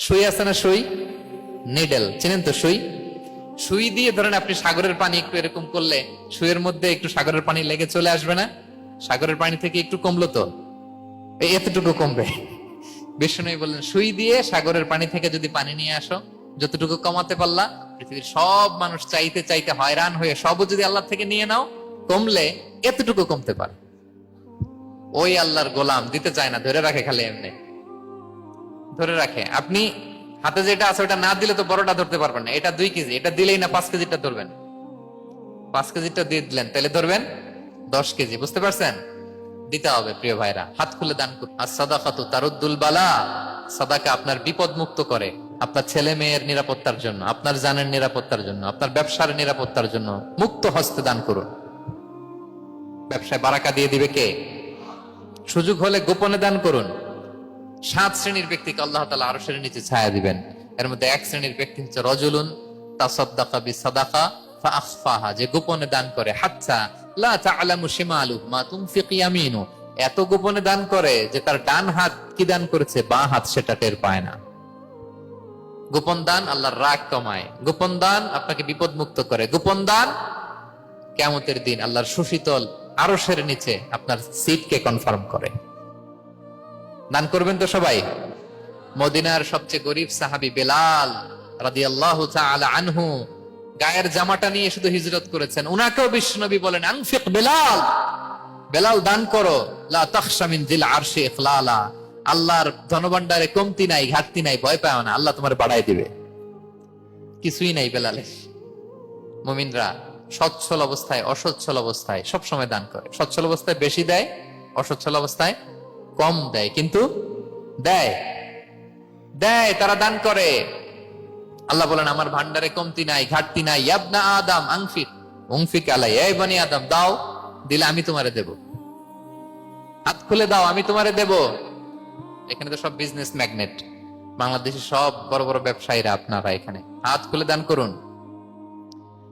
সুই আছে না সুই? নিডেল চেনেন তো সুই? সুই দিয়ে ধরেন আপনি সাগরের পানি একটু এরকম করলে সুইয়ের মধ্যে একটু সাগরের পানি লেগে চলে আসবে না? সাগরের পানি থেকে একটু কমলো তো? এতটুকু কমবে। বিষ্ণু বললেন সুই দিয়ে সাগরের পানি থেকে যদি পানি নিয়ে আসো যতটুকু কমাতে পারলা পৃথিবীর সব মানুষ চাইতে চাইতে হয়রান হয়ে সবও যদি আল্লাহ থেকে নিয়ে নাও কমলে এতটুকু কমতে পারে। ওই আল্লাহর গোলাম দিতে চায় না ধরে রাখে খালি এমনি। ধরে রাখে। আপনি হাতে যেটা আছে ওটা না দিলে তো বড়টা ধরতে পারবেন না। এটা দুই কেজি। এটা দিলেই না পাঁচ কেজিটা ধরবেন। পাঁচ কেজিটা দিয়ে দিলেন, তাহলে ধরবেন দশ কেজি। বুঝতে পারছেন? দিতে হবে প্রিয় ভাইরা। হাত খুলে দান করুন আর সাদা সাদাকাতু তারুদ্দুল বালা। সাদাকা আপনার বিপদ মুক্ত করে। আপনার ছেলে মেয়ের নিরাপত্তার জন্য, আপনার জানের নিরাপত্তার জন্য, আপনার ব্যবসার নিরাপত্তার জন্য মুক্ত হস্তে দান করুন। ব্যবসায় বারাকা দিয়ে দিবে কে? সুযোগ হলে গোপনে দান করুন। শ্রেণির ব্যক্তিকে আল্লাহ তালা আরও শ্রেণির নিচে ছায়া দিবেন। এর মধ্যে এক শ্রেণির ব্যক্তি হচ্ছে রজুলুন তাসাদ্দাকা বিসাদাকা ফাআখফাহা যে গোপনে দান করে, হাত্তা লা তা'লামু শিমালুহু মা তুনফিকু ইয়ামিনু। এত গোপনে দান করে যে তার ডান হাত কি দান করেছে, বাঁ হাত সেটা টের পায় না। গোপন দান আল্লাহর রাগ কমায়। গোপন দান আপনাকে বিপদ মুক্ত করে। গোপন দান কেমতের দিন আল্লাহর সুশীতল আরও সেরে নিচে আপনার সিটকে কনফার্ম করে। দান করবেন তো সবাই। মদিনার সবচেয়ে গরিব সাহাবি বেলাল রাদিয়াল্লাহু তাআলা আনহু গায়ের জামাটা নিয়ে শুধু হিজরত করেছেন। উনাকেও বিশ্বনবী বলেন, আনফিক বেলাল বেলাল দান করো। আল্লাহর ধনভাণ্ডারে কমতি নাই, ঘাটতি নাই, ভয় পায় না। আল্লাহ তোমার বাড়াই দিবে। কিছুই নাই বেলালে মুমিনরা সচ্ছল অবস্থায়, অসচ্ছল অবস্থায় সব সময় দান করে। সচ্ছল অবস্থায় বেশি দেয়, অসচ্ছল অবস্থায় কম দেয়, কিন্তু দেয়। দেয়, তারা দান করে। আল্লাহ বলেন, আমার ভান্ডারে কমতি নাই, ঘাটতি নাই। ইয়াবনা আদম আংফিক, উংফিক আলাই। এই বনি আদম, দাও, দিলে আমি তোমারে দেব। হাত খুলে দাও, আমি তোমারে দেব। এখানে তো সব বিজনেস ম্যাগনেট বাংলাদেশের সব বড় বড় ব্যবসায়ীরা আপনারা এখানে। হাত খুলে দান করুন।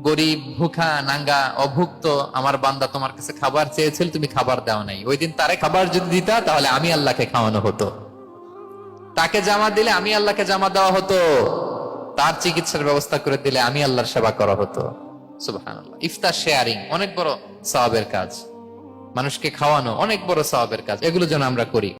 গরিব, ভুখা, নাঙ্গা, অভুক্ত, আমার বান্দা তোমার কাছে খাবার চেয়েছিল, তুমি খাবার দাও নাই। ওই দিন তারে খাবার যদি দিতা, তাহলে আমি আল্লাহকে খাওয়ানো হতো। তাকে জামা দিলে আমি আল্লাহকে জামা দেওয়া হতো। তার চিকিৎসার ব্যবস্থা করে দিলে আমি আল্লাহর সেবা করা হতো। ইফতার শেয়ারিং, অনেক বড় সওয়াবের কাজ। মানুষকে খাওয়ানো, অনেক বড় সওয়াবের কাজ। এগুলো যেন আমরা করি।